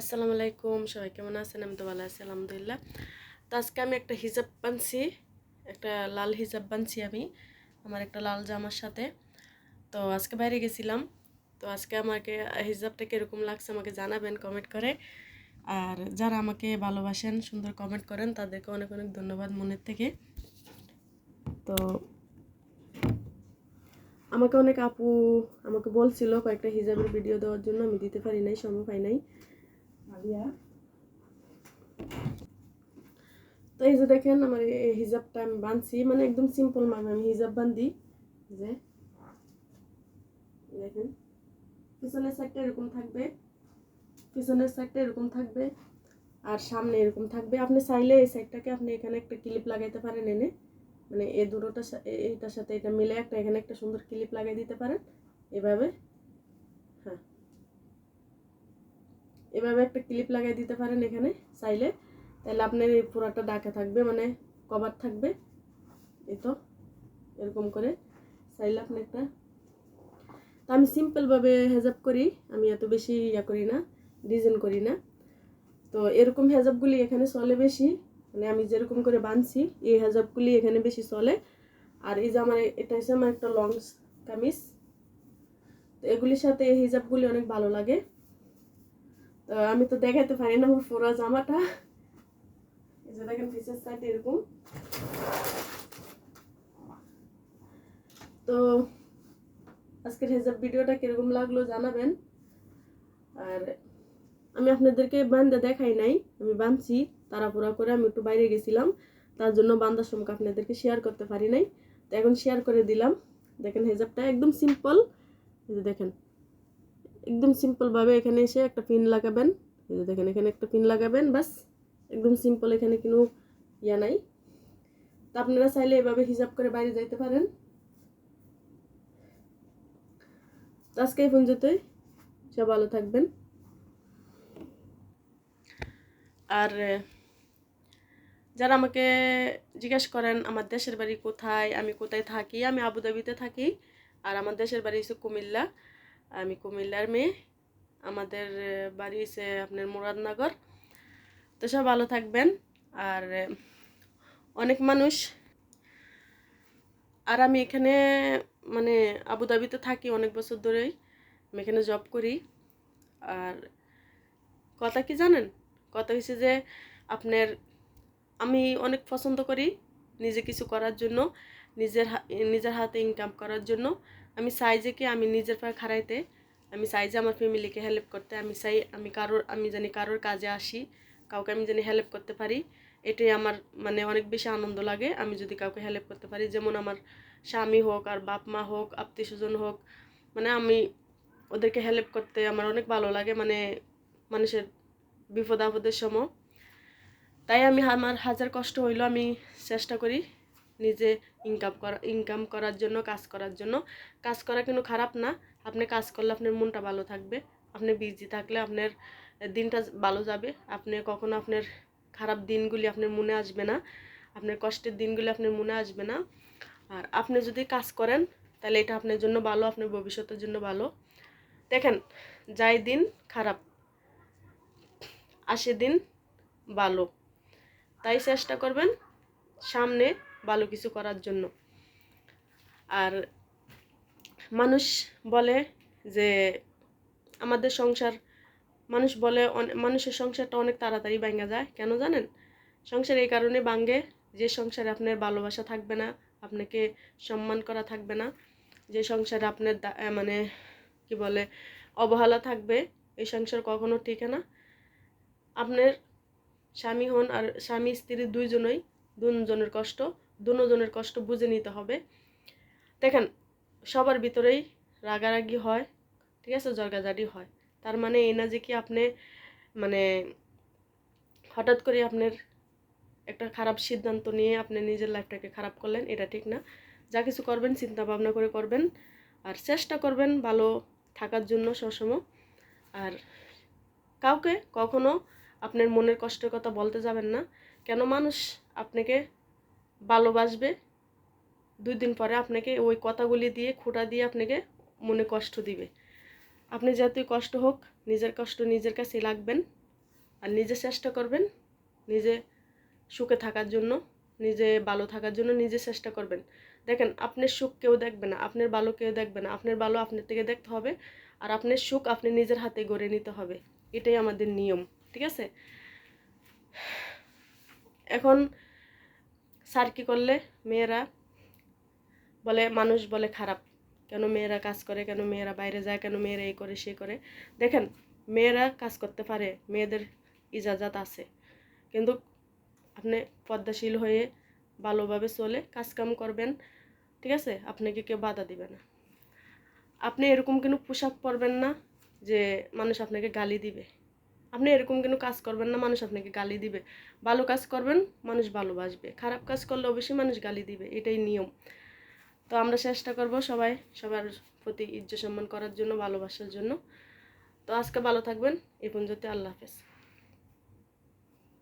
আসসালামু আলাইকুম, সবাই কেমন আছেন? আমি তো ভালো আছি, আলহামদুলিল্লাহ। তো আজকে আমি একটা হিজাব বানছি, একটা লাল হিজাব বানছি আমি, আমার একটা লাল জামার সাথে। তো আজকে বাইরে গেছিলাম, তো আজকে আমাকে হিজাবটা কীরকম লাগছে আমাকে জানাবেন কমেন্ট করে। আর যারা আমাকে ভালোবাসেন, সুন্দর কমেন্ট করেন, তাদেরকে অনেক অনেক ধন্যবাদ মনের থেকে। তো আমাকে অনেক আপু আমাকে বলছিল কয়েকটা হিজাবের ভিডিও দেওয়ার জন্য, আমি দিতে পারি নাই সময় পাই নাই। তো এই যে দেখেন আমার এই হিজাবটা আমি বানছি মানে একদম সিম্পল মানে আমি হিজাব বান্ধি যে। দেখেন, পিছনের সাইডটা এরকম থাকবে, পিছনের সাইডটা এরকম থাকবে, আর সামনে এরকম থাকবে। আপনি চাইলে এই সাইডটাকে আপনি এখানে একটা ক্লিপ লাগাইতে পারেন এনে। মানে এই দুটোটা এইটার সাথে এটা মিলে একটা, এখানে একটা সুন্দর ক্লিপ লাগাই দিতে পারেন। এভাবে এভাবে একটা ক্লিপ লাগাই দিতে পারেন এখানে চাইলে। তাহলে আপনার এই পুরাটা ডাকা থাকবে মানে কভার থাকবে। এই তো, এরকম করে চাইলে আপনি একটা। তো আমি সিম্পলভাবে হেজাব করি, আমি এত বেশি ইয়া করি না ডিজাইন করি না। তো এরকম হেজাবগুলি এখানে চলে বেশি মানে আমি যেরকম করে বানছি, এই হেজাবগুলি এখানে বেশি চলে। আর এই যে আমার এটা হচ্ছে আমার একটা লং কামিজ। তো এগুলির সাথে এই হিজাবগুলি অনেক ভালো লাগে। আমি তো দেখাতে পারি না আমার পুরো জামাটা। দেখেন পিসের সাইড এরকম। তো আজকের হেজাব ভিডিওটা কীরকম লাগল জানাবেন। আর আমি আপনাদেরকে বান্ধে দেখাই নাই, আমি বাঁধছি তাড়াহুড়া করে আমি একটু বাইরে গেছিলাম। তার জন্য বান্দার সময় আপনাদেরকে শেয়ার করতে পারি নাই। তো এখন শেয়ার করে দিলাম। দেখেন হেজাবটা একদম সিম্পল দেখেন। একদম সিম্পলভাবে এখানে এসে একটা পিন লাগাবেন। এই যে দেখেন, এখানে একটা পিন লাগাবেন বাস একদম সিম্পল এখানে কোনো ইয়া নাই। তো আপনারা চাইলে এভাবে হিসাব করে বাইরে যাইতে পারেন। আজকে এই পর্যন্তই। সব ভালো থাকবেন। আর যারা আমাকে জিজ্ঞেস করেন, আমার দেশের বাড়ি কোথায়? আমি কোথায় থাকি? আমি আবুধাবিতে থাকি। আর আমার দেশের বাড়ি হচ্ছে কুমিল্লা। আমি কুমিল্লার মেয়ে। আমাদের বাড়ি হচ্ছে আপনার মুরাদনগর। তো সব ভালো থাকবেন। আর অনেক মানুষ। আর আমি এখানে মানে আবুধাবিতে থাকি অনেক বছর ধরেই। আমি এখানে জব করি। আর কথা কি জানেন? কথা হচ্ছে যে, আপনার, আমি অনেক পছন্দ করি নিজে কিছু করার জন্য, নিজের নিজের হাতে ইনকাম করার জন্য। আমি চাই যে কি আমি নিজের পায়ে খাড়াইতে, আমি চাই যে আমার ফ্যামিলিকে হেল্প করতে, আমি চাই আমি কারোর আমি জানি কারোর কাজে আসি, কাউকে আমি জানি হেল্প করতে পারি। এটাই আমার মানে অনেক বেশি আনন্দ লাগে, আমি যদি কাউকে হেল্প করতে পারি। যেমন আমার স্বামী হোক আর বাপ মা হোক, আত্মীয় স্বজন হোক মানে আমি ওদেরকে হেল্প করতে আমার অনেক ভালো লাগে মানে মানুষের বিপদ আপদের সময়। তাই আমি আমার হাজার কষ্ট হইল আমি চেষ্টা করি নিজে ইনকাম করা ইনকাম করার জন্য, কাজ করার জন্য। কাজ করা কিন্তু খারাপ না। আপনি কাজ করলে আপনার মনটা ভালো থাকবে। আপনি বিজি থাকলে আপনার দিনটা ভালো যাবে। আপনি কখনো আপনার খারাপ দিনগুলি আপনার মনে আসবে না। আপনার কষ্টের দিনগুলি আপনার মনে আসবে না। আর আপনি যদি কাজ করেন, তাহলে এটা আপনার জন্য ভালো, আপনার ভবিষ্যতের জন্য ভালো। দেখেন, যাই দিন খারাপ, আসে দিন ভালো। তাই চেষ্টা করবেন সামনে ভালো কিছু করার জন্য। আর মানুষ বলে যে আমাদের সংসার, মানুষ বলে মানুষের সংসারটা অনেক তাড়াতাড়ি ভাঙা যায়। কেন জানেন? সংসার এই কারণে ভাঙ্গে যে সংসারে আপনার ভালোবাসা থাকবে না, আপনাকে সম্মান করা থাকবে না, যে সংসারে আপনার মানে কি বলে, অবহেলা থাকবে, এই সংসার কখনো টিকে না। আপনার স্বামী হন আর স্বামী, স্ত্রী দুইজনই দুজনের কষ্ট। দুজনের কষ্ট বুঝে নিতে হবে। দেখেন, সবার ভিতরেই রাগারাগি হয়, ঠিক আছে জর্গাজারি হয়। তার মানে এই না যে কি আপনি মানে হঠাৎ করে আপনার একটা খারাপ সিদ্ধান্ত নিয়ে আপনি নিজের লাইফটাকে খারাপ করলেন, এটা ঠিক না। যা কিছু করবেন চিন্তা ভাবনা করে করবেন, আর চেষ্টা করবেন ভালো থাকার জন্য সবসময়। আর কাউকে কখনো আপনার মনের কষ্টের কথা বলতে যাবেন না। কেন মানুষ আপনাকে ভালোবাসবে। দুই দিন পরে আপনাকে ওই কথাগুলি দিয়ে, খোঁটা দিয়ে আপনাকে মনে কষ্ট দিবে। আপনি যতই কষ্ট হোক, নিজের কষ্ট নিজের কাছে লাগবেন আর নিজে চেষ্টা করবেন নিজে সুখে থাকার জন্য, নিজে ভালো থাকার জন্য নিজে চেষ্টা করবেন। দেখেন, আপনার সুখ কেউ দেখবে না, আপনার ভালো কেউ দেখবে না। আপনার ভালো আপনার থেকে দেখতে হবে আর আপনার সুখ আপনি নিজের হাতে গড়ে নিতে হবে। এটাই আমাদের নিয়ম, ঠিক আছে? এখন স্যার কী করলে? মেয়েরা বলে, মানুষ বলে খারাপ। কেন মেয়েরা কাজ করে, কেন মেয়েরা বাইরে যায়, কেন মেয়েরা এই করে, সে করে? দেখেন, মেয়েরা কাজ করতে পারে, মেয়েদের ইজাজাত আছে। কিন্তু আপনি পদ্মাশীল হয়ে ভালোভাবে চলে কাজকাম করবেন, ঠিক আছে? আপনাকে কেউ বাধা দিবে না। আপনি এরকম কোনো পোশাক পরবেন না যে মানুষ আপনাকে গালি দিবে। আপনি এরকম কোনো কাজ করবেন না, মানুষ আপনাকে গালি দিবে। ভালো কাজ করবেন, মানুষ ভালোবাসবে। খারাপ কাজ করলে অবশ্যই মানুষ গালি দিবে, এটাই নিয়ম। তো আমরা চেষ্টা করব সবাই, সবার প্রতি ইজ্জত সম্মান করার জন্য, ভালোবাসার জন্য। তো আজকে ভালো থাকবেন, এ পর্যন্ত আল্লাহ হাফেজ।